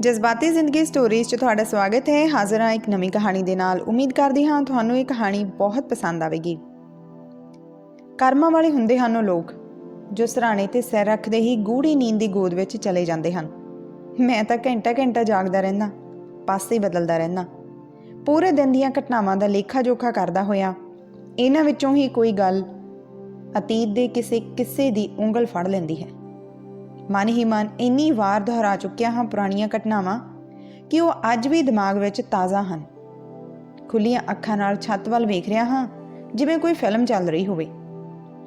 ਜਜ਼ਬਾਤੀ ਜ਼ਿੰਦਗੀ ਸਟੋਰੀਜ਼ 'ਚ ਤੁਹਾਡਾ ਸਵਾਗਤ ਹੈ। ਹਾਜ਼ਰ ਹਾਂ ਇੱਕ ਨਵੀਂ ਕਹਾਣੀ ਦੇ ਨਾਲ। ਉਮੀਦ ਕਰਦੀ ਹਾਂ ਤੁਹਾਨੂੰ ਇਹ ਕਹਾਣੀ ਬਹੁਤ ਪਸੰਦ ਆਵੇਗੀ। ਕਰਮਾਂ ਵਾਲੇ ਹੁੰਦੇ ਹਨ ਉਹ ਲੋਕ, ਜੋ ਸਰਾਣੇ ਤੇ ਸਿਰ ਰੱਖਦੇ ਹੀ ਗੂੜੀ ਨੀਂਦ ਦੀ ਗੋਦ ਵਿੱਚ ਚਲੇ ਜਾਂਦੇ ਹਨ। ਮੈਂ ਤਾਂ ਘੰਟਾ ਘੰਟਾ ਜਾਗਦਾ ਰਹਿੰਦਾ, ਪਾਸੇ ਬਦਲਦਾ ਰਹਿੰਦਾ। ਪੂਰੇ ਦਿਨ ਦੀਆਂ ਘਟਨਾਵਾਂ ਦਾ ਲੇਖਾ ਜੋਖਾ ਕਰਦਾ ਹੋਇਆ, ਇਹਨਾਂ ਵਿੱਚੋਂ ਹੀ ਕੋਈ ਗੱਲ ਅਤੀਤ ਦੇ ਕਿਸੇ ਕਿੱਸੇ ਦੀ ਉਂਗਲ ਫੜ ਲੈਂਦੀ ਹੈ। ਮਨ ਹੀ ਮਨ ਇੰਨੀ ਵਾਰ ਦੁਹਰਾ ਚੁੱਕਿਆ ਹਾਂ ਪੁਰਾਣੀਆਂ ਘਟਨਾਵਾਂ ਕਿ ਉਹ ਅੱਜ ਵੀ ਦਿਮਾਗ ਵਿੱਚ ਤਾਜ਼ਾ ਹਨ। ਖੁੱਲੀਆਂ ਅੱਖਾਂ ਨਾਲ ਛੱਤ ਵੱਲ ਵੇਖ ਰਿਹਾ ਹਾਂ, ਜਿਵੇਂ ਕੋਈ ਫਿਲਮ ਚੱਲ ਰਹੀ ਹੋਵੇ,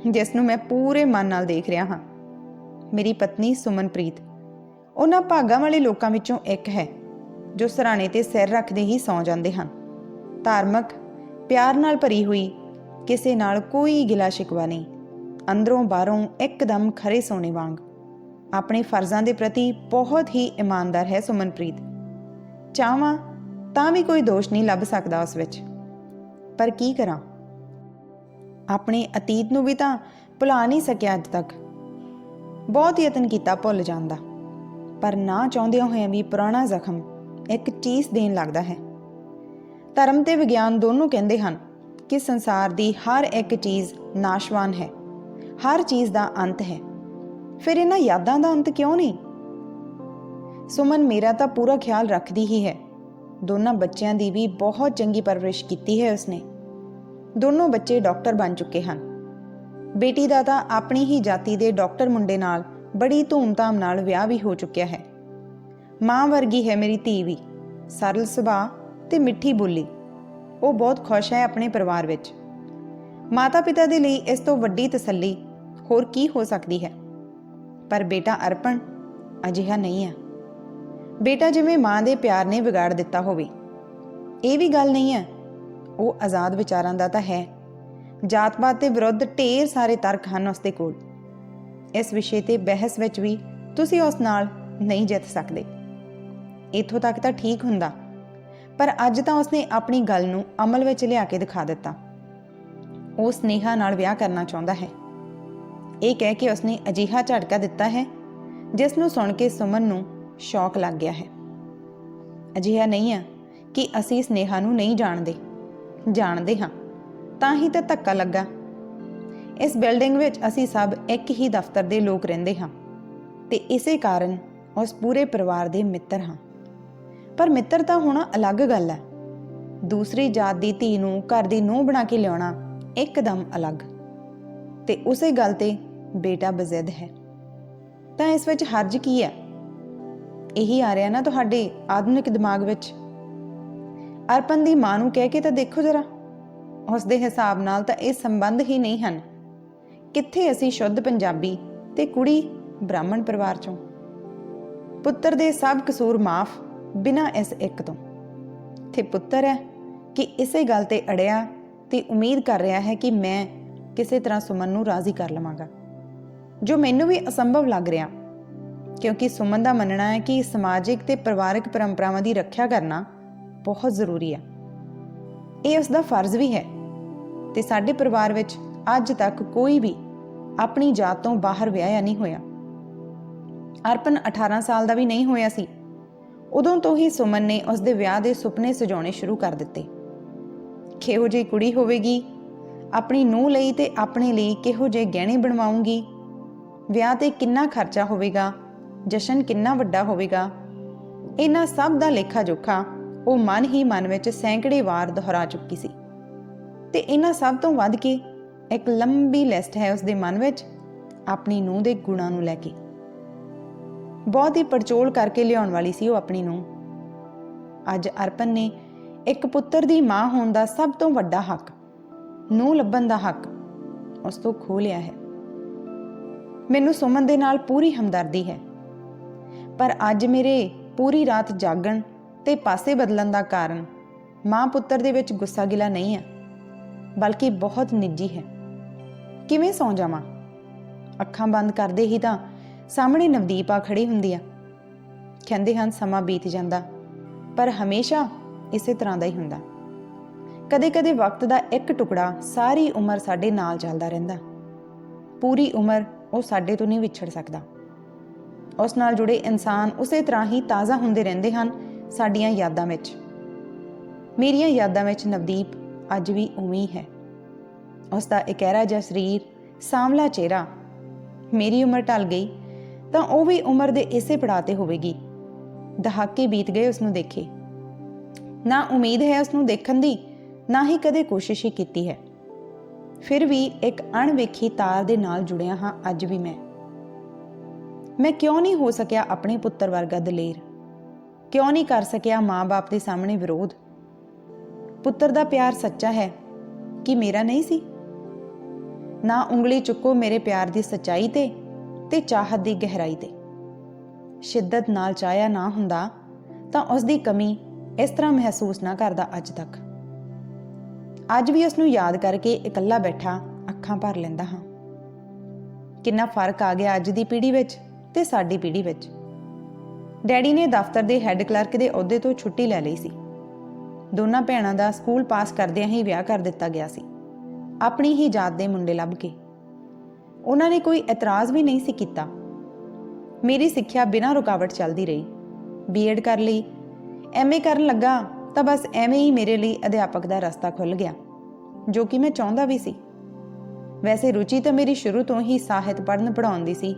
ਜਿਸ ਨੂੰ ਮੈਂ ਪੂਰੇ ਮਨ ਨਾਲ ਦੇਖ ਰਿਹਾ ਹਾਂ। ਮੇਰੀ ਪਤਨੀ ਸੁਮਨਪ੍ਰੀਤ, ਉਹਨਾਂ ਭਾਗਾਂ ਵਾਲੇ ਲੋਕਾਂ ਵਿੱਚੋਂ ਇੱਕ ਹੈ, ਜੋ ਸਰਾਣੇ ਤੇ ਸਿਰ ਰੱਖਦੇ ਹੀ ਸੌਂ ਜਾਂਦੇ ਹਨ। ਧਾਰਮਿਕ, ਪਿਆਰ ਨਾਲ ਭਰੀ ਹੋਈ, ਕਿਸੇ ਨਾਲ ਕੋਈ ਗਿਲਾ ਸ਼ਿਕਵਾ ਨਹੀਂ, ਅੰਦਰੋਂ ਬਾਹਰੋਂ ਇੱਕਦਮ ਖਰੇ ਸੋਨੇ ਵਾਂਗ। ਆਪਣੇ ਫਰਜ਼ਾਂ ਦੇ ਪ੍ਰਤੀ ਬਹੁਤ ਹੀ ਇਮਾਨਦਾਰ ਹੈ ਸੁਮਨਪ੍ਰੀਤ। ਚਾਹਾਂ ਤਾਂ ਵੀ ਕੋਈ ਦੋਸ਼ ਨਹੀਂ ਲੱਭ ਸਕਦਾ ਉਸ ਵਿੱਚ। ਪਰ ਕੀ ਕਰਾਂ? ਆਪਣੇ ਅਤੀਤ ਨੂੰ ਵੀ ਤਾਂ ਭੁਲਾ ਨਹੀਂ ਸਕਿਆ ਅੱਜ ਤੱਕ। ਬਹੁਤ ਯਤਨ ਕੀਤਾ ਭੁੱਲ ਜਾਣ ਦਾ। ਪਰ ਨਾ ਚਾਹੁੰਦਿਆਂ ਹੋਇਆਂ ਵੀ ਪੁਰਾਣਾ ਜ਼ਖਮ ਇੱਕ ਚੀਸ ਦੇਣ ਲੱਗਦਾ ਹੈ। ਧਰਮ ਤੇ ਵਿਗਿਆਨ ਦੋਨੋਂ ਕਹਿੰਦੇ ਹਨ ਕਿ ਸੰਸਾਰ ਦੀ ਹਰ ਇੱਕ ਚੀਜ਼ ਨਾਸ਼ਵਾਨ ਹੈ। ਹਰ ਚੀਜ਼ ਦਾ ਅੰਤ ਹੈ। ਫਿਰ ਇਹਨਾਂ ਯਾਦਾਂ ਦਾ ਅੰਤ ਕਿਉਂ ਨਹੀਂ? ਸੁਮਨ ਮੇਰਾ ਤਾਂ ਪੂਰਾ ਖਿਆਲ ਰੱਖਦੀ ਹੀ ਹੈ। ਦੋਨਾਂ ਬੱਚਿਆਂ ਦੀ ਵੀ ਬਹੁਤ ਚੰਗੀ ਪਰਵਰਿਸ਼ ਕੀਤੀ ਹੈ ਉਸਨੇ। ਦੋਨੋਂ ਬੱਚੇ ਡਾਕਟਰ ਬਣ ਚੁੱਕੇ ਹਨ। ਬੇਟੀ ਦਾ ਤਾਂ ਆਪਣੀ ਹੀ ਜਾਤੀ ਦੇ ਡਾਕਟਰ ਮੁੰਡੇ ਨਾਲ ਬੜੀ ਧੂਮਧਾਮ ਨਾਲ ਵਿਆਹ ਵੀ ਹੋ ਚੁੱਕਿਆ ਹੈ। ਮਾਂ ਵਰਗੀ ਹੈ ਮੇਰੀ ਧੀ ਵੀ। ਸਰਲ ਸੁਭਾਅ ਤੇ ਮਿੱਠੀ ਬੋਲੀ। ਉਹ ਬਹੁਤ ਖੁਸ਼ ਹੈ ਆਪਣੇ ਪਰਿਵਾਰ ਵਿੱਚ। ਮਾਤਾ-ਪਿਤਾ ਦੇ ਲਈ ਇਸ ਤੋਂ ਵੱਡੀ ਤਸੱਲੀ ਹੋਰ ਕੀ ਹੋ ਸਕਦੀ ਹੈ? ਪਰ ਬੇਟਾ ਅਰਪਣ ਅਜਿਹਾ ਨਹੀਂ ਹੈ ਬੇਟਾ ਜਿਵੇਂ ਮਾਂ ਦੇ ਪਿਆਰ ਨੇ ਵਿਗਾੜ ਦਿੱਤਾ ਹੋਵੇ। ਇਹ ਵੀ ਗੱਲ ਨਹੀਂ ਹੈ ਉਹ ਆਜ਼ਾਦ ਵਿਚਾਰਾਂ ਦਾ ਤਾਂ ਹੈ। ਜਾਤ-ਪਾਤ ਦੇ ਵਿਰੁੱਧ ਢੇਰ ਸਾਰੇ ਤਰਕ ਹਨ ਉਸ ਦੇ ਕੋਲ। ਇਸ ਵਿਸ਼ੇ ਤੇ ਬਹਿਸ ਵਿੱਚ ਵੀ ਤੁਸੀਂ ਉਸ ਨਾਲ ਨਹੀਂ ਜਿੱਤ ਸਕਦੇ। ਇਥੋਂ ਤੱਕ ਤਾਂ ਠੀਕ ਹੁੰਦਾ। ਪਰ ਅੱਜ ਤਾਂ ਉਸਨੇ ਆਪਣੀ ਗੱਲ ਨੂੰ ਅਮਲ ਵਿੱਚ ਲਿਆ ਕੇ ਦਿਖਾ ਦਿੱਤਾ। ਉਹ ਸਨੇਹਾ ਨਾਲ ਵਿਆਹ ਕਰਨਾ ਚਾਹੁੰਦਾ ਹੈ। ਇਹ ਕਹਿ ਕੇ ਉਸਨੇ ਅਜੀਹਾ ਝਟਕਾ ਦਿੱਤਾ ਹੈ, ਜਿਸ ਨੂੰ ਸੁਣ ਕੇ ਸੁਮਨ ਨੂੰ ਸ਼ੌਕ ਲੱਗ ਗਿਆ ਹੈ। ਅਜਿਹਾ ਨਹੀਂ ਹੈ ਕਿ ਅਸੀਂ ਸਨੇਹਾ ਨੂੰ ਨਹੀਂ ਜਾਣਦੇ। ਜਾਣਦੇ ਹਾਂ, ਤਾਂ ਹੀ ਤਾਂ ਧੱਕਾ ਲੱਗਾ। ਇਸ ਬਿਲਡਿੰਗ ਵਿੱਚ ਅਸੀਂ ਸਭ ਇੱਕ ਹੀ ਦਫ਼ਤਰ ਦੇ ਲੋਕ ਰਹਿੰਦੇ ਹਾਂ ਤੇ ਇਸੇ ਕਾਰਨ ਉਸ ਪੂਰੇ ਪਰਿਵਾਰ ਦੇ ਮਿੱਤਰ ਹਾਂ। ਪਰ ਮਿੱਤਰ ਤਾਂ ਹੋਣਾ ਅਲੱਗ ਗੱਲ ਹੈ। ਦੂਸਰੀ ਜਾਤ ਦੀ ਧੀ ਨੂੰ ਘਰ ਦੀ ਨੂੰਹ ਬਣਾ ਕੇ ਲਿਆਉਣਾ ਇੱਕਦਮ ਅਲੱਗ। ਤੇ ਉਸੇ ਗੱਲ ਤੇ ਬੇਟਾ ਬਜ਼ਿਦ ਹੈ। ਤਾਂ ਇਸ ਵਿੱਚ ਹਰਜ ਕੀ ਹੈ? ਇਹੀ ਆ ਰਿਹਾ ਨਾ ਤੁਹਾਡੇ ਆਧੁਨਿਕ ਦਿਮਾਗ ਵਿੱਚ। ਅਰਪਨ ਦੀ ਮਾਂ ਨੂੰ ਕਹਿ ਕੇ ਤਾਂ ਦੇਖੋ ਜਰਾ। ਉਸ ਦੇ ਹਿਸਾਬ ਨਾਲ ਤਾਂ ਇਹ ਸੰਬੰਧ ਹੀ ਨਹੀਂ ਹਨ। ਕਿੱਥੇ ਅਸੀਂ ਸ਼ੁੱਧ ਪੰਜਾਬੀ ਤੇ ਕੁੜੀ ਬ੍ਰਾਹਮਣ ਪਰਿਵਾਰ ਚੋਂ? ਪੁੱਤਰ ਦੇ ਸਭ ਕਸੂਰ ਮਾਫ ਬਿਨਾਂ ਇਸ ਇੱਕ ਤੋਂ। ਤੇ ਪੁੱਤਰ ਹੈ ਕਿ ਇਸੇ ਗੱਲ ਤੇ ਅੜਿਆ ਤੇ ਉਮੀਦ ਕਰ ਰਿਹਾ ਹੈ ਕਿ ਮੈਂ ਕਿਸੇ ਤਰ੍ਹਾਂ ਸੁਮਨ ਨੂੰ ਰਾਜ਼ੀ ਕਰ ਲਵਾਂਗਾ। ਜੋ ਮੈਨੂੰ ਵੀ ਅਸੰਭਵ ਲੱਗ ਰਿਹਾ। ਕਿਉਂਕਿ ਸੁਮਨ ਦਾ ਮੰਨਣਾ ਹੈ ਕਿ ਸਮਾਜਿਕ ਤੇ ਪਰਿਵਾਰਕ ਪਰੰਪਰਾਵਾਂ ਦੀ ਰੱਖਿਆ ਕਰਨਾ ਬਹੁਤ ਜ਼ਰੂਰੀ ਹੈ। ਇਹ ਉਸ ਦਾ ਫਰਜ਼ ਵੀ ਹੈ ਤੇ ਸਾਡੇ ਪਰਿਵਾਰ ਵਿੱਚ ਅੱਜ ਤੱਕ ਕੋਈ ਵੀ ਆਪਣੀ ਜਾਤ ਤੋਂ ਬਾਹਰ ਵਿਆਹਿਆ ਨਹੀਂ ਹੋਇਆ। ਅਰਪਨ 18 ਸਾਲ ਦਾ ਵੀ ਨਹੀਂ ਹੋਇਆ ਸੀ। ਉਦੋਂ ਤੋਂ ਹੀ ਸੁਮਨ ਨੇ ਉਸ ਦੇ ਵਿਆਹ ਦੇ ਸੁਪਨੇ ਸਜਾਉਣੇ ਸ਼ੁਰੂ ਕਰ ਦਿੱਤੇ। ਕਿਹੋ ਜਿਹੀ ਕੁੜੀ ਹੋਵੇਗੀ? ਆਪਣੀ ਨੂੰਹ ਲਈ ਤੇ ਆਪਣੇ ਲਈ ਕਿਹੋ ਜਿਹੇ ਗਹਿਣੇ ਬਣਵਾਉਂਗੀ? ਵਿਆਹ ਤੇ ਕਿੰਨਾ ਖਰਚਾ ਹੋਵੇਗਾ, ਜਸ਼ਨ ਕਿੰਨਾ ਵੱਡਾ ਹੋਵੇਗਾ, ਇਹਨਾਂ ਸਭ ਦਾ ਲੇਖਾ ਜੋਖਾ ਉਹ ਮਨ ਹੀ ਮਨ ਵਿੱਚ ਸੈਂਕੜੇ ਵਾਰ ਦੁਹਰਾ ਚੁੱਕੀ ਸੀ। ਤੇ ਇਹਨਾਂ ਸਭ ਤੋਂ ਵੱਧ ਕੇ ਇੱਕ ਲੰਬੀ ਲਿਸਟ ਹੈ ਉਸ ਦੇ ਮਨ ਵਿੱਚ ਆਪਣੀ ਨੂੰਹ ਦੇ ਗੁਣਾਂ ਨੂੰ ਲੈ ਕੇ। ਬਹੁਤ ਹੀ ਪਰਚੋਲ ਕਰਕੇ ਲਿਆਉਣ ਵਾਲੀ ਸੀ ਉਹ ਆਪਣੀ ਨੂੰਹ। ਅੱਜ ਅਰਪਨ ਨੇ ਇੱਕ ਪੁੱਤਰ ਦੀ ਮਾਂ ਹੋਣ ਦਾ ਸਭ ਤੋਂ ਵੱਡਾ ਹੱਕ ਨੂੰ ਲੱਭਣ ਦਾ ਹੱਕ ਉਸ ਤੋਂ ਖੋ ਲਿਆ ਹੈ। ਮੈਨੂੰ ਸੁਮਨ ਦੇ ਨਾਲ ਪੂਰੀ ਹਮਦਰਦੀ ਹੈ। ਪਰ ਅੱਜ ਮੇਰੇ ਪੂਰੀ ਰਾਤ ਜਾਗਣ ਤੇ ਪਾਸੇ ਬਦਲਣ ਦਾ ਕਾਰਨ ਮਾਂ ਪੁੱਤਰ ਦੇ ਵਿੱਚ ਗੁੱਸਾ ਗਿਲਾ ਨਹੀਂ ਹੈ, ਬਲਕਿ ਬਹੁਤ ਨਿੱਜੀ ਹੈ। ਕਿਵੇਂ ਸੌਂ ਜਾਵਾਂ? ਅੱਖਾਂ ਬੰਦ ਕਰਦੇ ਹੀ ਤਾਂ ਸਾਹਮਣੇ ਨਵਦੀਪ ਆ ਖੜੀ ਹੁੰਦੀ ਆ। ਕਹਿੰਦੇ ਹਨ, ਸਮਾਂ ਬੀਤ ਜਾਂਦਾ, ਪਰ ਹਮੇਸ਼ਾ ਇਸੇ ਤਰ੍ਹਾਂ ਦਾ ਹੀ ਹੁੰਦਾ। ਕਦੇ-ਕਦੇ ਵਕਤ ਦਾ ਇੱਕ ਟੁਕੜਾ ਸਾਰੀ ਉਮਰ ਸਾਡੇ ਨਾਲ ਚੱਲਦਾ ਰਹਿੰਦਾ। ਪੂਰੀ ਉਮਰ ਉਹ ਸਾਡੇ ਤੋਂ ਨਹੀਂ ਵਿਛੜ ਸਕਦਾ। ਉਸ ਨਾਲ ਜੁੜੇ ਇਨਸਾਨ ਉਸੇ ਤਰ੍ਹਾਂ ਹੀ ਤਾਜ਼ਾ ਹੁੰਦੇ ਰਹਿੰਦੇ ਹਨ ਸਾਡੀਆਂ ਯਾਦਾਂ ਵਿੱਚ। ਮੇਰੀਆਂ ਯਾਦਾਂ ਵਿੱਚ ਨਵਦੀਪ ਅੱਜ ਵੀ ਉਵੇਂ ਹੈ ਉਸ ਦਾ ਇਕਹਿਰਾ ਜਿਹਾ ਸਰੀਰ, ਸਾਂਵਲਾ ਚਿਹਰਾ, ਮੇਰੀ ਉਮਰ ਢਲ ਗਈ ਤਾਂ ਉਹ ਵੀ ਉਮਰ ਦੇ ਇਸੇ ਪੜਾਅ ਤੇ ਹੋਵੇਗੀ। ਦਹਾਕੇ ਬੀਤ ਗਏ ਉਸ ਨੂੰ ਦੇਖੇ। ਨਾ ਉਮੀਦ ਹੈ ਉਸ ਨੂੰ ਦੇਖਣ ਦੀ, ਨਾ ਹੀ ਕਦੇ ਕੋਸ਼ਿਸ਼ ਹੀ ਕੀਤੀ ਹੈ। ਫਿਰ ਵੀ ਇੱਕ ਅਣਵੇਖੀ ਤਾਰ ਦੇ ਨਾਲ ਜੁੜਿਆ ਹਾਂ ਅੱਜ ਵੀ ਮੈਂ। ਮੈਂ ਕਿਉਂ ਨਹੀਂ ਹੋ ਸਕਿਆ ਆਪਣੇ ਪੁੱਤਰ ਵਰਗਾ ਦਲੇਰ? ਕਿਉਂ ਨਹੀਂ ਕਰ ਸਕਿਆ ਮਾਂ-ਬਾਪ ਦੇ ਸਾਹਮਣੇ ਵਿਰੋਧ? ਪੁੱਤਰ ਦਾ ਪਿਆਰ ਸੱਚਾ ਹੈ ਕਿ ਮੇਰਾ ਨਹੀਂ ਸੀ? ਨਾ ਉਂਗਲੀ ਚੁੱਕੋ ਮੇਰੇ ਪਿਆਰ ਦੀ ਸਚਾਈ ਤੇ ਤੇ ਚਾਹਤ ਦੀ ਗਹਿਰਾਈ ਤੇ। ਸ਼ਿੱਦਤ ਨਾਲ ਚਾਹਿਆ ਨਾ ਹੁੰਦਾ ਤਾਂ ਉਸ ਦੀ ਕਮੀ ਇਸ ਤਰ੍ਹਾਂ ਮਹਿਸੂਸ ਨਾ ਕਰਦਾ ਅੱਜ ਤੱਕ। ਅੱਜ ਵੀ ਉਸ ਨੂੰ ਯਾਦ ਕਰਕੇ ਇਕੱਲਾ ਬੈਠਾ ਅੱਖਾਂ ਭਰ ਲੈਂਦਾ ਹਾਂ। ਕਿੰਨਾ ਫ਼ਰਕ ਆ ਗਿਆ ਅੱਜ ਦੀ ਪੀੜ੍ਹੀ ਵਿੱਚ ਤੇ ਸਾਡੀ ਪੀੜ੍ਹੀ ਵਿੱਚ। ਡੈਡੀ ਨੇ ਦਫ਼ਤਰ ਦੇ ਹੈੱਡ ਕਲਰਕ ਦੇ ਅਹੁਦੇ ਤੋਂ ਛੁੱਟੀ ਲੈ ਲਈ ਸੀ। ਦੋਨਾਂ ਭੈਣਾਂ ਦਾ ਸਕੂਲ ਪਾਸ ਕਰਦਿਆਂ ਹੀ ਵਿਆਹ ਕਰ ਦਿੱਤਾ ਗਿਆ ਸੀ। ਆਪਣੀ ਹੀ ਜਾਤ ਦੇ ਮੁੰਡੇ ਲੱਭ ਕੇ। ਉਹਨਾਂ ਨੇ ਕੋਈ ਇਤਰਾਜ਼ ਵੀ ਨਹੀਂ ਸੀ ਕੀਤਾ। ਮੇਰੀ ਸਿੱਖਿਆ ਬਿਨਾਂ ਰੁਕਾਵਟ ਚੱਲਦੀ ਰਹੀ। ਬੀਐਡ ਕਰ ਲਈ। ਐਮਏ ਕਰਨ ਲੱਗਾ। ਤਾਂ ਬਸ ਐਵੇਂ ਹੀ ਮੇਰੇ ਲਈ ਅਧਿਆਪਕ ਦਾ ਰਸਤਾ ਖੁੱਲ ਗਿਆ, ਜੋ ਕਿ ਮੈਂ ਚਾਹੁੰਦਾ ਵੀ ਸੀ। ਵੈਸੇ ਰੁਚੀ ਤਾਂ ਮੇਰੀ ਸ਼ੁਰੂ ਤੋਂ ਹੀ ਸਾਹਿਤ ਪੜ੍ਹਨ ਪੜਾਉਣ ਦੀ ਸੀ,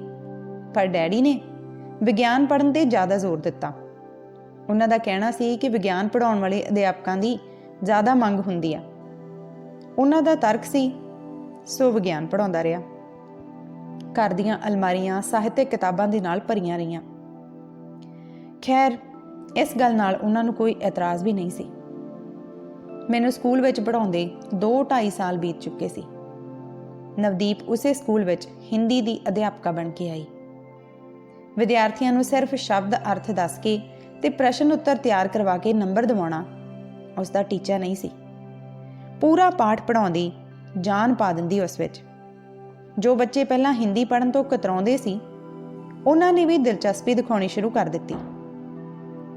ਪਰ ਡੈਡੀ ਨੇ ਵਿਗਿਆਨ ਪੜ੍ਹਨ ਤੇ ਜ਼ਿਆਦਾ ਜ਼ੋਰ ਦਿੱਤਾ। ਉਹਨਾਂ ਦਾ ਕਹਿਣਾ ਸੀ ਕਿ ਵਿਗਿਆਨ ਪੜਾਉਣ ਵਾਲੇ ਅਧਿਆਪਕਾਂ ਦੀ ਜ਼ਿਆਦਾ ਮੰਗ ਹੁੰਦੀ ਆ। ਉਹਨਾਂ ਦਾ ਤਰਕ ਸੀ, ਸੋ ਵਿਗਿਆਨ ਪੜਾਉਂਦਾ ਰਿਹਾ। ਘਰ ਦੀਆਂ ਅਲਮਾਰੀਆਂ ਸਾਹਿਤਿਕ ਕਿਤਾਬਾਂ ਦੇ ਨਾਲ ਭਰੀਆਂ ਰਹੀਆਂ। ਖੈਰ ਇਸ ਗੱਲ ਨਾਲ ਉਹਨਾਂ ਨੂੰ ਕੋਈ ਇਤਰਾਜ਼ ਵੀ ਨਹੀਂ ਸੀ। ਮੈਨੂੰ ਸਕੂਲ ਵਿੱਚ ਪੜਾਉਂਦੇ 2-2.5 ਸਾਲ ਬੀਤ ਚੁੱਕੇ ਸੀ। ਨਵਦੀਪ ਉਸੇ ਸਕੂਲ ਵਿੱਚ ਹਿੰਦੀ ਦੀ ਅਧਿਆਪਕਾ ਬਣ ਕੇ ਆਈ। ਵਿਦਿਆਰਥੀਆਂ ਨੂੰ ਸਿਰਫ ਸ਼ਬਦ ਅਰਥ ਦੱਸ ਕੇ ਤੇ ਪ੍ਰਸ਼ਨ ਉੱਤਰ ਤਿਆਰ ਕਰਵਾ ਕੇ ਨੰਬਰ ਦਿਵਾਉਣਾ ਉਸ ਦਾ ਟੀਚਾ ਨਹੀਂ ਸੀ। ਪੂਰਾ ਪਾਠ ਪੜਾਉਂਦੀ ਜਾਨ ਪਾ ਦਿੰਦੀ ਉਸ ਵਿੱਚ। ਜੋ ਬੱਚੇ ਪਹਿਲਾਂ ਹਿੰਦੀ ਪੜਨ ਤੋਂ ਕਤਰਾਉਂਦੇ ਸੀ, ਉਹਨਾਂ ਨੇ ਵੀ ਦਿਲਚਸਪੀ ਦਿਖਾਉਣੀ ਸ਼ੁਰੂ ਕਰ ਦਿੱਤੀ।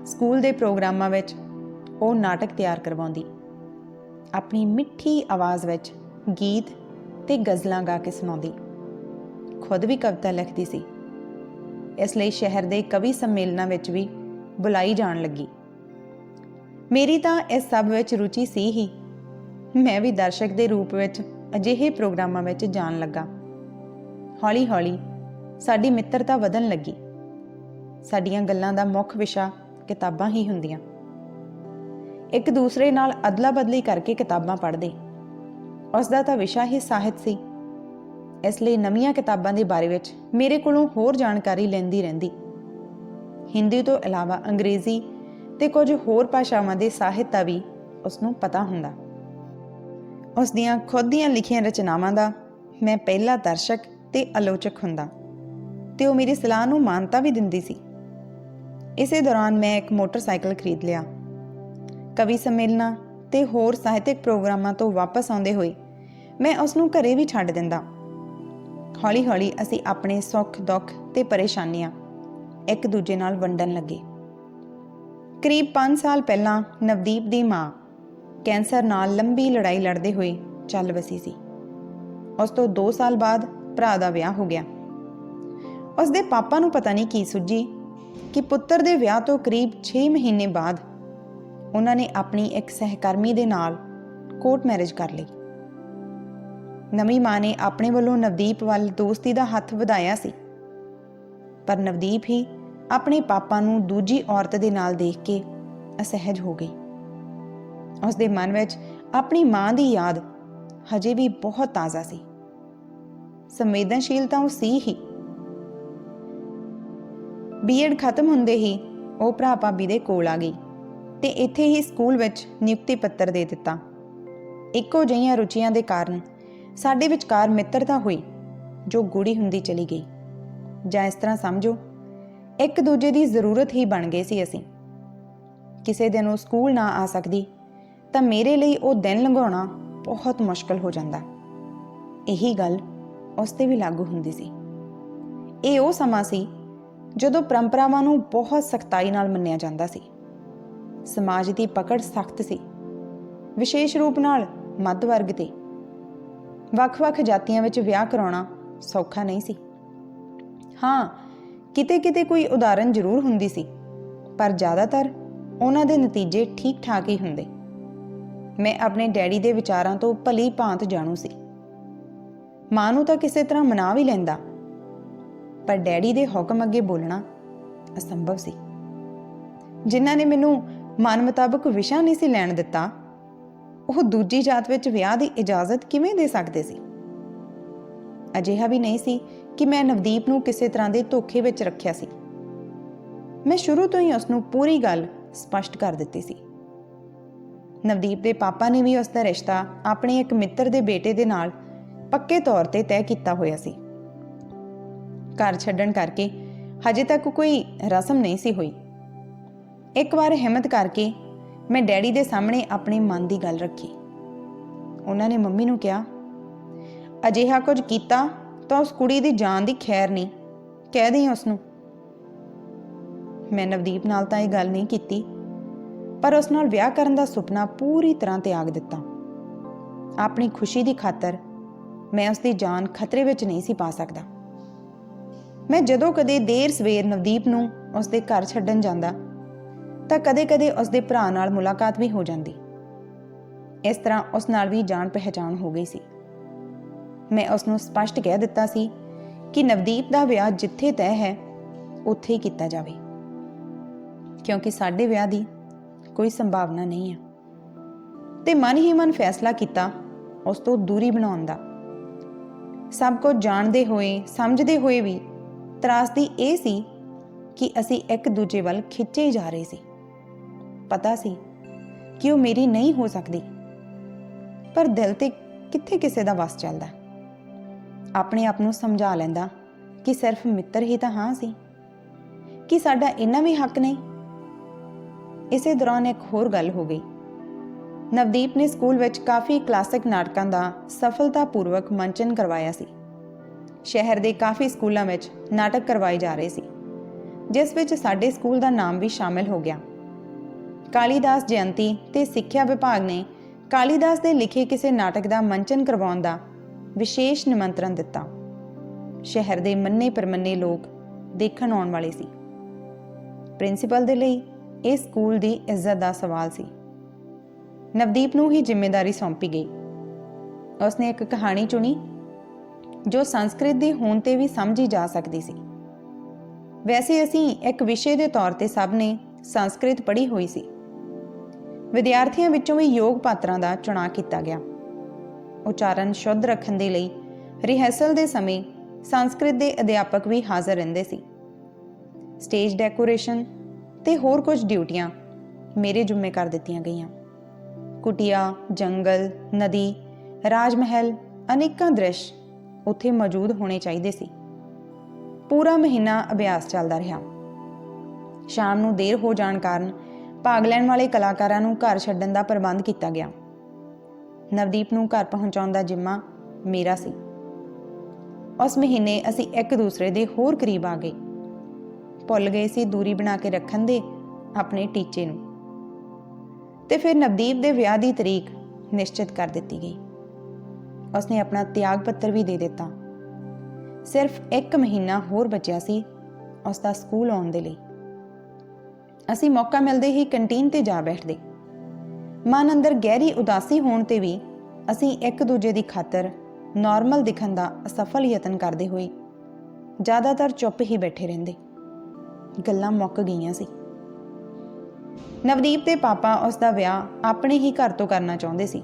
ਸਕੂਲ ਦੇ ਪ੍ਰੋਗਰਾਮਾਂ ਵਿੱਚ ਉਹ ਨਾਟਕ ਤਿਆਰ ਕਰਵਾਉਂਦੀ। ਆਪਣੀ ਮਿੱਠੀ ਆਵਾਜ਼ ਵਿੱਚ ਗੀਤ ਤੇ ਗਜ਼ਲਾਂ ਗਾ ਕੇ ਸੁਣਾਉਂਦੀ। ਖੁਦ ਵੀ ਕਵਿਤਾ ਲਿਖਦੀ ਸੀ। ਇਸ ਲਈ ਸ਼ਹਿਰ ਦੇ ਕਵੀ ਸੰਮੇਲਨਾਂ ਵਿੱਚ ਵੀ ਬੁਲਾਈ ਜਾਣ ਲੱਗੀ। ਮੇਰੀ ਤਾਂ ਇਸ ਸਭ ਵਿੱਚ ਰੁਚੀ ਸੀ ਹੀ। ਮੈਂ ਵੀ ਦਰਸ਼ਕ ਦੇ ਰੂਪ ਵਿੱਚ ਅਜਿਹੇ ਪ੍ਰੋਗਰਾਮਾਂ ਵਿੱਚ ਜਾਣ ਲੱਗਾ। ਹੌਲੀ-ਹੌਲੀ ਸਾਡੀ ਮਿੱਤਰਤਾ ਵਧਣ ਲੱਗੀ। ਸਾਡੀਆਂ ਗੱਲਾਂ ਦਾ ਮੁੱਖ ਵਿਸ਼ਾ ਕਿਤਾਬਾਂ ਹੀ ਹੁੰਦੀਆਂ। ਇੱਕ ਦੂਸਰੇ ਨਾਲ ਅਦਲਾ-ਬਦਲੀ ਕਰਕੇ ਕਿਤਾਬਾਂ ਪੜ੍ਹਦੇ। ਉਸ ਦਾ ਤਾਂ ਵਿਸ਼ਾ ਹੀ ਸਾਹਿਤ ਸੀ। ਇਸ ਲਈ ਨਵੀਆਂ ਕਿਤਾਬਾਂ ਦੇ ਬਾਰੇ ਵਿੱਚ ਮੇਰੇ ਕੋਲੋਂ ਹੋਰ ਜਾਣਕਾਰੀ ਲੈਂਦੀ ਰਹਿੰਦੀ। ਹਿੰਦੀ ਤੋਂ ਇਲਾਵਾ ਅੰਗਰੇਜ਼ੀ ਤੇ ਕੁਝ ਹੋਰ ਭਾਸ਼ਾਵਾਂ ਦੇ ਸਾਹਿਤ ਦਾ ਵੀ ਉਸ ਨੂੰ ਪਤਾ ਹੁੰਦਾ। ਉਸ ਦੀਆਂ ਖੁਦ ਦੀਆਂ ਲਿਖੀਆਂ ਰਚਨਾਵਾਂ ਦਾ ਮੈਂ ਪਹਿਲਾ ਦਰਸ਼ਕ ਤੇ ਆਲੋਚਕ ਹੁੰਦਾ। ਤੇ ਉਹ ਮੇਰੀ ਸਲਾਹ ਨੂੰ ਮਾਨਤਾ ਵੀ ਦਿੰਦੀ ਸੀ। ਇਸੇ ਦੌਰਾਨ ਮੈਂ ਇੱਕ ਮੋਟਰਸਾਈਕਲ ਖਰੀਦ ਲਿਆ। ਕਵੀ ਸੰਮੇਲਨਾਂ ਤੇ ਹੋਰ ਸਾਹਿਤਿਕ ਪ੍ਰੋਗਰਾਮਾਂ ਤੋਂ ਵਾਪਸ ਆਉਂਦੇ ਹੋਏ ਮੈਂ ਉਸ ਨੂੰ ਘਰੇ ਵੀ ਛੱਡ ਦਿੰਦਾ। ਹੌਲੀ-ਹੌਲੀ ਅਸੀਂ ਆਪਣੇ ਸੁੱਖ, ਦੁੱਖ ਤੇ ਪਰੇਸ਼ਾਨੀਆਂ ਇੱਕ ਦੂਜੇ ਨਾਲ ਵੰਡਣ ਲੱਗੇ। ਕਰੀਬ 5 ਸਾਲ ਪਹਿਲਾਂ ਨਵਦੀਪ ਦੀ ਮਾਂ ਕੈਂਸਰ ਨਾਲ ਲੰਬੀ ਲੜਾਈ ਲੜਦੇ ਹੋਏ ਚੱਲ ਵਸੀ ਸੀ। ਉਸ ਤੋਂ 2 ਸਾਲ ਬਾਅਦ ਭਰਾ ਦਾ ਵਿਆਹ ਹੋ ਗਿਆ। ਉਸ ਦੇ ਪਾਪਾ ਨੂੰ ਪਤਾ ਨਹੀਂ ਕੀ ਸੁੱਜੀ ਕਿ ਪੁੱਤਰ ਦੇ ਵਿਆਹ ਤੋਂ ਕਰੀਬ 6 ਮਹੀਨੇ ਬਾਅਦ ਉਹਨਾਂ ਨੇ ਆਪਣੀ ਇੱਕ ਸਹਿਕਰਮੀ ਦੇ ਨਾਲ ਕੋਰਟ ਮੈਰਿਜ ਕਰ ਲਈ। ਨਵੀਂ ਮਾਂ ਨੇ ਆਪਣੇ ਵੱਲੋਂ ਨਵਦੀਪ ਵੱਲ ਦੋਸਤੀ ਦਾ ਹੱਥ ਵਧਾਇਆ ਸੀ। ਪਰ ਨਵਦੀਪ ਹੀ ਆਪਣੇ ਪਾਪਾ ਨੂੰ ਦੂਜੀ ਔਰਤ ਦੇ ਨਾਲ ਦੇਖ ਕੇ ਅਸਹਿਜ ਹੋ ਗਈ। ਉਸ ਦੇ ਮਨ ਵਿੱਚ ਆਪਣੀ ਮਾਂ ਦੀ ਯਾਦ ਹਜੇ ਵੀ ਬਹੁਤ ਤਾਜ਼ਾ ਸੀ। ਸੰਵੇਦਨਸ਼ੀਲ ਤਾਂ ਉਹ ਸੀ ਹੀ। ਬੀਐਡ ਖਤਮ ਹੁੰਦੇ ਹੀ ਉਹ ਭਰਾ ਭਾਬੀ ਦੇ ਕੋਲ ਆ ਗਈ ਤੇ ਇੱਥੇ ਹੀ ਸਕੂਲ ਵਿੱਚ ਨਿਯੁਕਤੀ ਪੱਤਰ ਦੇ ਦਿੱਤਾ। ਇੱਕੋ ਜਿਹੀਆਂ ਰੁਚੀਆਂ ਦੇ ਕਾਰਨ ਸਾਡੇ ਵਿਚਕਾਰ ਮਿੱਤਰਤਾ ਹੋਈ, ਜੋ ਗੂੜੀ ਹੁੰਦੀ ਚਲੀ ਗਈ। ਜਾਂ ਇਸ ਤਰ੍ਹਾਂ ਸਮਝੋ, ਇੱਕ ਦੂਜੇ ਦੀ ਜ਼ਰੂਰਤ ਹੀ ਬਣ ਗਏ ਸੀ ਅਸੀਂ। ਕਿਸੇ ਦਿਨ ਉਹ ਸਕੂਲ ਨਾ ਆ ਸਕਦੀ, ਤਾਂ ਮੇਰੇ ਲਈ ਉਹ ਦਿਨ ਲੰਘਾਉਣਾ ਬਹੁਤ ਮੁਸ਼ਕਲ ਹੋ ਜਾਂਦਾ। ਇਹੀ ਗੱਲ ਉਸ ਤੇ ਵੀ ਲਾਗੂ ਹੁੰਦੀ ਸੀ। ਇਹ ਉਹ ਸਮਾਂ ਸੀ ਜਦੋਂ ਪਰੰਪਰਾਵਾਂ ਨੂੰ ਬਹੁਤ ਸਖਤਾਈ ਨਾਲ ਮੰਨਿਆ ਜਾਂਦਾ ਸੀ। ਸਮਾਜ ਦੀ ਪਕੜ ਸਖਤ ਸੀ। ਵਿਸ਼ੇਸ਼ ਰੂਪ ਨਾਲ ਮੱਧ ਵਰਗ ਤੇ। ਵੱਖ-ਵੱਖ ਜਾਤੀਆਂ ਵਿੱਚ ਵਿਆਹ ਕਰਾਉਣਾ ਸੌਖਾ ਨਹੀਂ ਸੀ। ਹਾਂ, ਕਿਤੇ-ਕਿਤੇ ਕੋਈ ਉਦਾਹਰਨ ਜ਼ਰੂਰ ਹੁੰਦੀ ਸੀ, ਪਰ ਜ਼ਿਆਦਾਤਰ ਉਹਨਾਂ ਦੇ ਨਤੀਜੇ ਠੀਕ-ਠਾਕ ਹੀ ਹੁੰਦੇ। ਮੈਂ ਆਪਣੇ ਡੈਡੀ ਦੇ ਵਿਚਾਰਾਂ ਤੋਂ ਭਲੀ ਭਾਂਤ ਜਾਣੂ ਸੀ। ਮਾਂ ਨੂੰ ਤਾਂ ਕਿਸੇ ਤਰ੍ਹਾਂ ਮਨਾ ਵੀ ਲੈਂਦਾ। ਪਰ ਡੈਡੀ ਦੇ ਹੁਕਮ ਅੱਗੇ ਬੋਲਣਾ ਅਸੰਭਵ ਸੀ। ਜਿਨ੍ਹਾਂ ਨੇ ਮੈਨੂੰ ਮਨ ਮੁਤਾਬਕ ਵਿਸ਼ਾ ਨਹੀਂ ਸੀ ਲੈਣ ਦਿੱਤਾ, ਉਹ ਦੂਜੀ ਜਾਤ ਵਿੱਚ ਵਿਆਹ ਦੀ ਇਜਾਜ਼ਤ ਕਿਵੇਂ ਦੇ ਸਕਦੇ ਸੀ? ਅਜਿਹਾ ਵੀ ਨਹੀਂ ਸੀ ਕਿ ਮੈਂ ਨਵਦੀਪ ਨੂੰ ਕਿਸੇ ਤਰ੍ਹਾਂ ਦੇ ਧੋਖੇ ਵਿੱਚ ਰੱਖਿਆ ਸੀ। ਮੈਂ ਸ਼ੁਰੂ ਤੋਂ ਹੀ ਉਸ ਨੂੰ ਪੂਰੀ ਗੱਲ ਸਪਸ਼ਟ ਕਰ ਦਿੱਤੀ ਸੀ। ਨਵਦੀਪ ਦੇ ਪਾਪਾ ਨੇ ਵੀ ਉਸ ਦਾ ਰਿਸ਼ਤਾ ਆਪਣੇ ਇੱਕ ਮਿੱਤਰ ਦੇ ਬੇਟੇ ਦੇ ਨਾਲ ਪੱਕੇ ਤੌਰ ਤੇ ਤੈਅ ਕੀਤਾ ਹੋਇਆ ਸੀ। ਘਰ ਛੱਡਣ ਕਰਕੇ ਹਜੇ ਤੱਕ ਕੋਈ ਰਸਮ ਨਹੀਂ ਸੀ ਹੋਈ। ਇੱਕ ਵਾਰ ਹਿੰਮਤ ਕਰਕੇ ਮੈਂ ਡੈਡੀ ਦੇ ਸਾਹਮਣੇ ਆਪਣੇ ਮਨ ਦੀ ਗੱਲ ਰੱਖੀ। ਉਹਨਾਂ ਨੇ ਮੰਮੀ ਨੂੰ ਕਿਹਾ, ਅਜਿਹਾ ਕੁਝ ਕੀਤਾ ਤਾਂ ਉਸ ਕੁੜੀ ਦੀ ਜਾਨ ਦੀ ਖੈਰ ਨਹੀਂ। ਕਹਿ ਦੇ ਉਸ ਨੂੰ ਮੈਂ ਨਵਦੀਪ ਨਾਲ ਤਾਂ ਇਹ ਗੱਲ ਨਹੀਂ ਕੀਤੀ, ਪਰ ਉਸ ਨਾਲ ਵਿਆਹ ਕਰਨ ਦਾ ਸੁਪਨਾ ਪੂਰੀ ਤਰ੍ਹਾਂ ਤਿਆਗ ਦਿੱਤਾ। ਆਪਣੀ ਖੁਸ਼ੀ ਦੀ ਖਾਤਰ ਮੈਂ ਉਸ ਦੀ ਜਾਨ ਖਤਰੇ ਵਿੱਚ ਨਹੀਂ ਸੀ ਪਾ ਸਕਦਾ। ਮੈਂ ਜਦੋਂ ਕਦੇ ਦੇਰ ਸਵੇਰ ਨਵਦੀਪ ਨੂੰ ਉਸਦੇ ਘਰ ਛੱਡਣ ਜਾਂਦਾ, ਤਾਂ ਕਦੇ-ਕਦੇ ਉਸਦੇ ਭਰਾ ਨਾਲ ਮੁਲਾਕਾਤ ਵੀ ਹੋ ਜਾਂਦੀ। ਇਸ ਤਰ੍ਹਾਂ ਉਸ ਨਾਲ ਵੀ ਜਾਣ ਪਹਿਚਾਣ ਹੋ ਗਈ ਸੀ। ਮੈਂ ਉਸ ਨੂੰ ਸਪਸ਼ਟ ਕਹਿ ਦਿੱਤਾ ਸੀ ਕਿ ਨਵਦੀਪ ਦਾ ਵਿਆਹ ਜਿੱਥੇ ਤੈਅ ਹੈ, ਉੱਥੇ ਹੀ ਕੀਤਾ ਜਾਵੇ। ਕਿਉਂਕਿ ਸਾਡੇ ਵਿਆਹ ਦੀ ਕੋਈ ਸੰਭਾਵਨਾ ਨਹੀਂ ਹੈ। ਤੇ ਮਨ ਹੀ ਮਨ ਫੈਸਲਾ ਕੀਤਾ ਉਸ ਤੋਂ ਦੂਰੀ ਬਣਾਉਣ ਦਾ। ਸਭ ਕੁਝ ਜਾਣਦੇ ਹੋਏ, ਸਮਝਦੇ ਹੋਏ ਵੀ ਤਰਾਸਦੀ ਇਹ ਸੀ ਕਿ ਅਸੀਂ ਇੱਕ ਦੂਜੇ ਵੱਲ ਖਿੱਚੇ ਜਾ ਰਹੇ ਸੀ। ਪਤਾ ਸੀ ਕਿ ਉਹ ਮੇਰੀ ਨਹੀਂ ਹੋ ਸਕਦੀ। ਪਰ ਦਿਲ ਤੇ ਕਿੱਥੇ ਕਿਸੇ ਦਾ ਵਸ ਚੱਲਦਾ। ਆਪਣੇ ਆਪ ਨੂੰ ਸਮਝਾ ਲੈਂਦਾ ਕਿ ਸਿਰਫ ਮਿੱਤਰ ਹੀ ਤਾਂ ਹਾਂ ਸੀ। ਕਿ ਸਾਡਾ ਇੰਨਾ ਵੀ ਹੱਕ ਨਹੀਂ। ਇਸੇ ਦੌਰਾਨ ਇੱਕ ਹੋਰ ਗੱਲ ਹੋ ਗਈ। ਨਵਦੀਪ ਨੇ ਸਕੂਲ ਵਿੱਚ ਕਾਫੀ ਕਲਾਸਿਕ ਨਾਟਕਾਂ ਦਾ ਸਫਲਤਾਪੂਰਵਕ ਮੰਚਨ ਕਰਵਾਇਆ ਸੀ। ਸ਼ਹਿਰ ਦੇ ਕਾਫੀ ਸਕੂਲਾਂ ਵਿੱਚ ਨਾਟਕ ਕਰਵਾਏ ਜਾ ਰਹੇ ਸੀ, ਜਿਸ ਵਿੱਚ ਸਾਡੇ ਸਕੂਲ ਦਾ ਨਾਮ ਵੀ ਸ਼ਾਮਿਲ ਹੋ ਗਿਆ। ਕਾਲੀਦਾਸ ਜਯੰਤੀ ਤੇ ਸਿੱਖਿਆ ਵਿਭਾਗ ਨੇ ਕਾਲੀਦਾਸ ਦੇ ਲਿਖੇ ਕਿਸੇ ਨਾਟਕ ਦਾ ਮੰਚਨ ਕਰਵਾਉਣ ਦਾ ਵਿਸ਼ੇਸ਼ ਨਿਮੰਤਰਣ ਦਿੱਤਾ। ਸ਼ਹਿਰ ਦੇ ਮੰਨੇ ਪਰਮੰਨੇ ਲੋਕ ਦੇਖਣ ਆਉਣ ਵਾਲੇ ਸੀ। ਪ੍ਰਿੰਸੀਪਲ ਦੇ ਲਈ ਇਹ ਸਕੂਲ ਦੀ ਇੱਜ਼ਤ ਦਾ ਸਵਾਲ ਸੀ। ਨਵਦੀਪ ਨੂੰ ਹੀ ਜ਼ਿੰਮੇਵਾਰੀ ਸੌਂਪੀ ਗਈ। ਉਸਨੇ ਇੱਕ ਕਹਾਣੀ ਚੁਣੀ ਜੋ ਸੰਸਕ੍ਰਿਤ ਦੀ ਹੋਣ ਤੇ ਵੀ ਸਮਝੀ ਜਾ ਸਕਦੀ ਸੀ। ਵੈਸੇ ਅਸੀਂ ਇੱਕ ਵਿਸ਼ੇ ਦੇ ਤੌਰ ਤੇ ਸਭ ਨੇ ਸੰਸਕ੍ਰਿਤ ਪੜ੍ਹੀ ਹੋਈ ਸੀ। ਵਿਦਿਆਰਥੀਆਂ ਵਿੱਚੋਂ ਵੀ ਯੋਗ ਪਾਤਰਾਂ ਦਾ ਚੁਣਾਅ ਕੀਤਾ ਗਿਆ। ਉਚਾਰਨ ਸ਼ੁੱਧ ਰੱਖਣ ਦੇ ਲਈ ਰਿਹਰਸਲ ਦੇ ਸਮੇਂ ਸੰਸਕ੍ਰਿਤ ਦੇ ਅਧਿਆਪਕ ਵੀ ਹਾਜ਼ਰ ਰਹਿੰਦੇ ਸੀ। ਸਟੇਜ ਡੈਕੋਰੇਸ਼ਨ ਤੇ ਹੋਰ ਕੁਝ ਡਿਊਟੀਆਂ ਮੇਰੇ ਜ਼ਿੰਮੇ ਕਰ ਦਿੱਤੀਆਂ ਗਈਆਂ। ਕੁਟਿਆ, ਜੰਗਲ, ਨਦੀ ਰਾਜ ਮਹਿਲ ਅਨੇਕਾਂ ਦ੍ਰਿਸ਼ ਉੱਥੇ ਮੌਜੂਦ ਹੋਣੇ ਚਾਹੀਦੇ ਸੀ। ਪੂਰਾ ਮਹੀਨਾ ਅਭਿਆਸ ਚੱਲਦਾ ਰਿਹਾ। ਸ਼ਾਮ ਨੂੰ ਦੇਰ ਹੋ ਜਾਣ ਕਾਰਨ ਭਾਗ ਲੈਣ ਵਾਲੇ ਕਲਾਕਾਰਾਂ ਨੂੰ ਘਰ ਛੱਡਣ ਦਾ ਪ੍ਰਬੰਧ ਕੀਤਾ ਗਿਆ। ਨਵਦੀਪ ਨੂੰ ਘਰ ਪਹੁੰਚਾਉਣ ਦਾ ਜ਼ਿੰਮਾ ਮੇਰਾ ਸੀ। ਉਸ ਮਹੀਨੇ ਅਸੀਂ ਇੱਕ ਦੂਸਰੇ ਦੇ ਹੋਰ ਕਰੀਬ ਆ ਗਏ। ਭੁੱਲ ਗਏ ਸੀ ਦੂਰੀ ਬਣਾ ਕੇ ਰੱਖਣ ਦੇ ਆਪਣੇ ਟੀਚੇ ਨੂੰ। ਤੇ ਫਿਰ ਨਵਦੀਪ ਦੇ ਵਿਆਹ ਦੀ ਤਰੀਕ ਨਿਸ਼ਚਿਤ ਕਰ ਦਿੱਤੀ ਗਈ। ਉਸਨੇ ਆਪਣਾ ਤਿਆਗ ਪੱਤਰ ਵੀ ਦੇ ਦਿੱਤਾ। ਸਿਰਫ ਇੱਕ ਮਹੀਨਾ ਹੋਰ ਬਚਿਆ ਸੀ ਉਸ ਦਾ ਸਕੂਲ ਆਉਣ ਦੇ ਲਈ। ਅਸੀਂ ਮੌਕਾ ਮਿਲਦੇ ਹੀ ਕੰਟੀਨ ਤੇ ਜਾ ਬੈਠਦੇ। ਮਨ ਅੰਦਰ ਗਹਿਰੀ ਉਦਾਸੀ ਹੋਣ ਤੇ ਵੀ ਅਸੀਂ ਇੱਕ ਦੂਜੇ ਦੀ ਖਾਤਰ ਨਾਰਮਲ ਦਿਖਣ ਦਾ ਅਸਫਲ ਯਤਨ ਕਰਦੇ ਹੋਏ ਜ਼ਿਆਦਾਤਰ ਚੁੱਪ ਹੀ ਬੈਠੇ ਰਹਿੰਦੇ। ਗੱਲਾਂ ਮੁੱਕ ਗਈਆਂ ਸੀ। ਨਵਦੀਪ ਦੇ ਪਾਪਾ ਉਸ ਦਾ ਵਿਆਹ ਆਪਣੇ ਹੀ ਘਰ ਤੋਂ ਕਰਨਾ ਚਾਹੁੰਦੇ ਸੀ।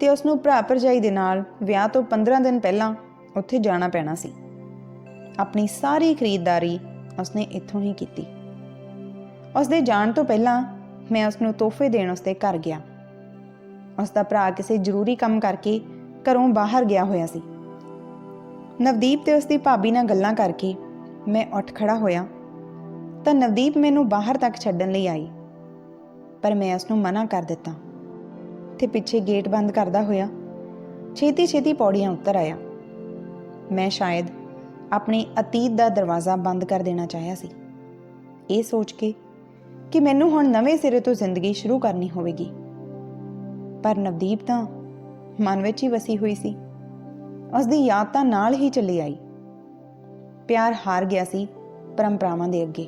ਤੇ ਉਸ ਨੂੰ ਭਰਾ ਭਰਜਾਈ ਦੇ ਨਾਲ ਵਿਆਹ ਤੋਂ 15 ਦਿਨ ਪਹਿਲਾਂ ਉੱਥੇ ਜਾਣਾ ਪੈਣਾ ਸੀ। ਆਪਣੀ ਸਾਰੀ ਖਰੀਦਦਾਰੀ ਉਸਨੇ ਇੱਥੋਂ ਹੀ ਕੀਤੀ। ਉਸ ਦੇ ਜਾਣ ਤੋਂ ਪਹਿਲਾਂ ਮੈਂ ਉਸ ਨੂੰ ਤੋਹਫੇ ਦੇਣ ਉਸਦੇ ਘਰ ਗਿਆ। ਉਸ ਦਾ ਭਰਾ ਕਿਸੇ ਜ਼ਰੂਰੀ ਕੰਮ ਕਰਕੇ ਘਰੋਂ ਬਾਹਰ ਗਿਆ ਹੋਇਆ ਸੀ। ਨਵਦੀਪ ਤੇ ਉਸ ਦੀ ਭਾਬੀ ਨਾਲ ਗੱਲਾਂ ਕਰਕੇ ਮੈਂ ਉੱਠ ਖੜਾ ਹੋਇਆ। ਤਾਂ ਨਵਦੀਪ ਮੈਨੂੰ ਬਾਹਰ ਤੱਕ ਛੱਡਣ ਲਈ ਆਈ। ਪਰ ਮੈਂ ਉਸ ਨੂੰ ਮਨਾ ਕਰ ਦਿੱਤਾ। ਤੇ ਪਿੱਛੇ ਗੇਟ ਬੰਦ ਕਰਦਾ ਹੋਇਆ ਛੇਤੀ ਛੇਤੀ ਪੌੜੀਆਂ ਉੱਤਰ ਆਇਆ। ਮੈਂ ਸ਼ਾਇਦ ਆਪਣੇ ਅਤੀਤ ਦਾ ਦਰਵਾਜ਼ਾ ਬੰਦ ਕਰ ਦੇਣਾ ਚਾਹਿਆ ਸੀ। ਇਹ ਸੋਚ ਕੇ ਕਿ ਮੈਨੂੰ ਹੁਣ ਨਵੇਂ ਸਿਰੇ ਤੋਂ ਜ਼ਿੰਦਗੀ ਸ਼ੁਰੂ ਕਰਨੀ ਹੋਵੇਗੀ। ਪਰ ਨਵਦੀਪ ਤਾਂ ਮਨ ਵਿੱਚ ਹੀ ਵਸੀ ਹੋਈ ਸੀ। ਉਸ ਦੀ ਯਾਦ ਤਾਂ ਨਾਲ ਹੀ ਚੱਲੀ ਆਈ। ਪਿਆਰ ਹਾਰ ਗਿਆ ਸੀ ਪਰੰਪਰਾਵਾਂ ਦੇ ਅੱਗੇ,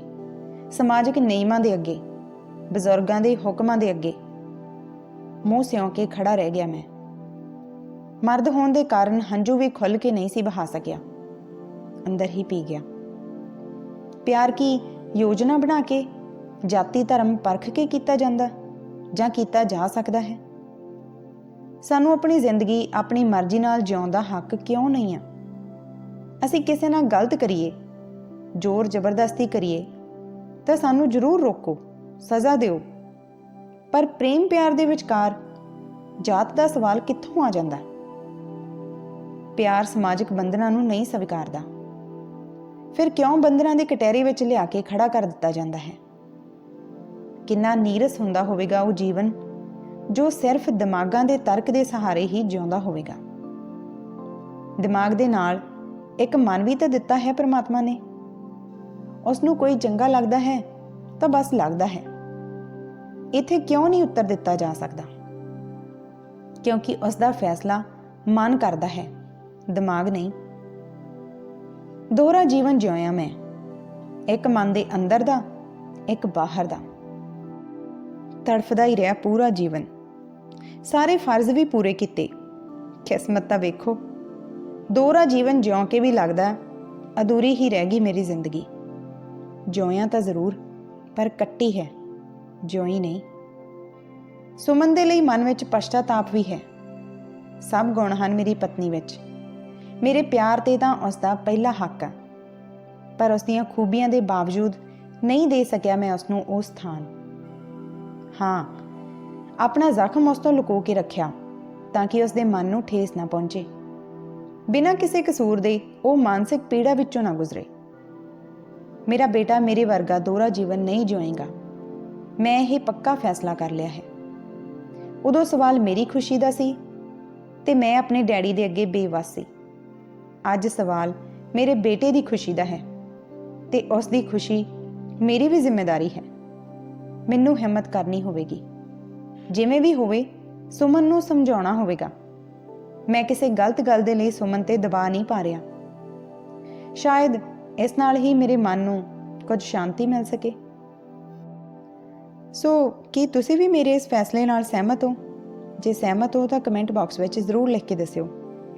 ਸਮਾਜਿਕ ਨਿਯਮਾਂ ਦੇ ਅੱਗੇ, ਬਜ਼ੁਰਗਾਂ ਦੇ ਹੁਕਮਾਂ ਦੇ ਅੱਗੇ। ਮੂੰਹ ਸਿਉਂ ਕੇ ਖੜਾ ਰਹਿ ਗਿਆ ਮੈਂ। ਮਰਦ ਹੋਣ ਦੇ ਕਾਰਨ ਹੰਝੂ ਵੀ ਖੁੱਲ ਕੇ ਨਹੀਂ ਸੀ ਬਹਾ ਸਕਿਆ। ਅੰਦਰ ਹੀ ਪੀ ਗਿਆ। ਪਿਆਰ ਕੀ ਯੋਜਨਾ ਬਣਾ ਕੇ ਜਾਤੀ ਧਰਮ ਪਰਖ ਕੇ ਕੀਤਾ ਜਾਂਦਾ ਜਾਂ ਕੀਤਾ ਜਾ ਸਕਦਾ ਹੈ? ਸਾਨੂੰ ਆਪਣੀ ਜ਼ਿੰਦਗੀ ਆਪਣੀ ਮਰਜ਼ੀ ਨਾਲ ਜਿਉਣ ਦਾ ਹੱਕ ਕਿਉਂ ਨਹੀਂ ਆ? ਅਸੀਂ ਕਿਸੇ ਨਾਲ ਗਲਤ ਕਰੀਏ, ਜ਼ੋਰ ਜ਼ਬਰਦਸਤੀ ਕਰੀਏ, ਤਾਂ ਸਾਨੂੰ ਜ਼ਰੂਰ ਰੋਕੋ, ਸਜ਼ਾ ਦਿਓ। ਪਰ ਪ੍ਰੇਮ ਪਿਆਰ ਦੇ ਵਿਚਕਾਰ ਜਾਤ ਦਾ ਸਵਾਲ ਕਿੱਥੋਂ ਆ ਜਾਂਦਾ? ਪਿਆਰ ਸਮਾਜਿਕ ਬੰਧਨਾਂ ਨੂੰ ਨਹੀਂ ਸਵੀਕਾਰਦਾ। ਫਿਰ ਕਿਉਂ ਬੰਧਨਾਂ ਦੇ ਕਟਹਿਰੇ ਵਿੱਚ ਲਿਆ ਕੇ ਖੜਾ ਕਰ ਦਿੱਤਾ ਜਾਂਦਾ ਹੈ? ਕਿੰਨਾ ਨੀਰਸ ਹੁੰਦਾ ਹੋਵੇਗਾ ਉਹ ਜੀਵਨ, ਜੋ ਸਿਰਫ ਦਿਮਾਗਾਂ ਦੇ ਤਰਕ ਦੇ ਸਹਾਰੇ ਹੀ ਜਿਉਂਦਾ ਹੋਵੇਗਾ। ਦਿਮਾਗ ਦੇ ਨਾਲ ਇੱਕ ਮਨ ਵੀ ਤਾਂ ਦਿੱਤਾ ਹੈ ਪ੍ਰਮਾਤਮਾ ਨੇ। ਉਸ ਨੂੰ ਕੋਈ ਚੰਗਾ ਲੱਗਦਾ ਹੈ ਤਾਂ ਬਸ ਲੱਗਦਾ ਹੈ। ਇੱਥੇ ਕਿਉਂ ਨਹੀਂ ਉੱਤਰ ਦਿੱਤਾ ਜਾ ਸਕਦਾ? ਕਿਉਂਕਿ ਉਸ ਦਾ ਫੈਸਲਾ ਮਨ ਕਰਦਾ ਹੈ, ਦਿਮਾਗ ਨਹੀਂ। ਦੋਹਰਾ ਜੀਵਨ ਜਿਉਇਆ ਮੈਂ, ਇੱਕ ਮਨ ਦੇ ਅੰਦਰ ਦਾ, ਇੱਕ ਬਾਹਰ ਦਾ। ਤੜਫਦਾ ਹੀ ਰਿਹਾ ਪੂਰਾ ਜੀਵਨ। ਸਾਰੇ ਫਰਜ਼ ਵੀ ਪੂਰੇ ਕੀਤੇ। ਕਿਸਮਤ ਤਾਂ ਵੇਖੋ, ਦੋਹਰਾ ਜੀਵਨ ਜਿਉਂ ਕੇ ਵੀ ਲੱਗਦਾ, ਅਧੂਰੀ ਹੀ ਰਹਿ ਗਈ ਮੇਰੀ ਜ਼ਿੰਦਗੀ। ਜਿਉਇਆ ਤਾਂ ਜ਼ਰੂਰ, ਪਰ ਕੱਟੀ ਹੈ। ਜਿਉਈ ਨਹੀਂ। ਸੁਮਨ ਦੇ ਲਈ ਮਨ ਵਿੱਚ ਪਛਤਾਤਾਪ ਵੀ ਹੈ। ਸਭ ਗੁਣ ਹਨ ਮੇਰੀ ਪਤਨੀ ਵਿੱਚ। ਮੇਰੇ ਪਿਆਰ ਤੇ ਤਾਂ ਉਸ ਦਾ ਪਹਿਲਾ ਹੱਕ ਹੈ ਪਰ ਉਸ ਦੀਆਂ ਖੂਬੀਆਂ ਦੇ ਬਾਵਜੂਦ ਨਹੀਂ ਦੇ ਸਕਿਆ ਮੈਂ ਉਸ ਨੂੰ ਉਹ ਸਥਾਨ। ਹਾਂ, ਆਪਣਾ ਜ਼ਖਮ ਉਸ ਤੋਂ ਲੁਕੋ ਕੇ ਰੱਖਿਆ ਤਾਂ ਕਿ ਉਸ ਦੇ ਮਨ ਨੂੰ ਠੇਸ ਨਾ ਪਹੁੰਚੇ। ਬਿਨਾਂ ਕਿਸੇ ਕਸੂਰ ਦੇ ਉਹ ਮਾਨਸਿਕ ਪੀੜਾ ਵਿੱਚੋਂ ਨਾ ਗੁਜ਼ਰੇ। ਮੇਰਾ ਬੇਟਾ ਮੇਰੇ ਵਰਗਾ ਦੋਹਰਾ ਜੀਵਨ ਨਹੀਂ ਜਿਉਏਗਾ। ਮੈਂ ਇਹ ਪੱਕਾ ਫੈਸਲਾ ਕਰ ਲਿਆ ਹੈ। ਉਦੋਂ ਸਵਾਲ ਮੇਰੀ ਖੁਸ਼ੀ ਦਾ ਸੀ ਤੇ ਮੈਂ ਆਪਣੇ ਡੈਡੀ ਦੇ ਅੱਗੇ ਬੇਵਸ ਸੀ। ਅੱਜ ਸਵਾਲ ਮੇਰੇ ਬੇਟੇ ਦੀ ਖੁਸ਼ੀ ਦਾ ਹੈ ਤੇ ਉਸ ਦੀ ਖੁਸ਼ੀ ਮੇਰੀ ਵੀ ਜ਼ਿੰਮੇਵਾਰੀ ਹੈ। ਮੈਨੂੰ ਹਿੰਮਤ ਕਰਨੀ ਹੋਵੇਗੀ। ਜਿਵੇਂ ਵੀ ਹੋਵੇ, ਸੁਮਨ ਨੂੰ ਸਮਝਾਉਣਾ ਹੋਵੇਗਾ। ਮੈਂ ਕਿਸੇ ਗਲਤ ਗੱਲ ਦੇ ਲਈ ਸੁਮਨ ਤੇ ਦਬਾਅ ਨਹੀਂ ਪਾ ਰਿਹਾ। ਸ਼ਾਇਦ ਇਸ ਨਾਲ ਹੀ ਮੇਰੇ ਮਨ ਨੂੰ ਕੁਝ ਸ਼ਾਂਤੀ ਮਿਲ ਸਕੇ। ਸੋ ਕੀ ਤੁਸੀਂ ਵੀ ਮੇਰੇ ਇਸ ਫੈਸਲੇ ਨਾਲ ਸਹਿਮਤ ਹੋ? ਜੇ ਸਹਿਮਤ ਹੋ, ਤਾਂ ਕਮੈਂਟ ਬਾਕਸ ਵਿੱਚ ਜ਼ਰੂਰ ਲਿਖ ਕੇ ਦੱਸਿਓ।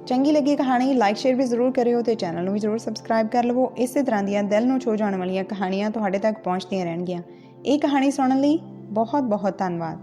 ਚੰਗੀ ਲੱਗੀ ਕਹਾਣੀ ਲਾਈਕ ਸ਼ੇਅਰ ਵੀ ਜ਼ਰੂਰ ਕਰਿਓ ਤੇ ਚੈਨਲ ਨੂੰ ਵੀ ਜ਼ਰੂਰ ਸਬਸਕ੍ਰਾਈਬ ਕਰ ਲਵੋ। ਇਸੇ ਤਰ੍ਹਾਂ ਦੀਆਂ ਦਿਲ ਨੂੰ ਛੋ ਜਾਣ ਵਾਲੀਆਂ ਕਹਾਣੀਆਂ ਤੁਹਾਡੇ ਤੱਕ ਪਹੁੰਚਦੀਆਂ ਰਹਿਣਗੀਆਂ। ਇਹ ਕਹਾਣੀ ਸੁਣਨ ਲਈ ਬਹੁਤ ਬਹੁਤ ਧੰਨਵਾਦ।